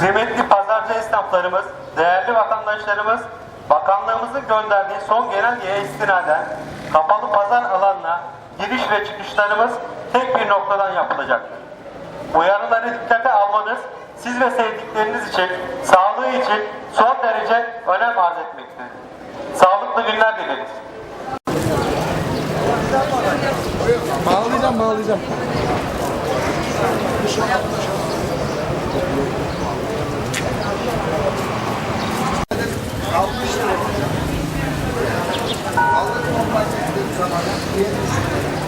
Kıymetli pazarcı esnaflarımız, değerli vatandaşlarımız, bakanlığımızın gönderdiği son genelgeye istinaden kapalı pazar alanına giriş ve çıkışlarımız tek bir noktadan yapılacaktır. Uyarıları dikkate almanız siz ve sevdikleriniz için, sağlığı için son derece önem arz etmektedir. Sağlıklı günler dileriz. Bağlayacağım bağlayacağım. 60 lira. Aldık kompakt ettiğim zaman diye düşünüyorum.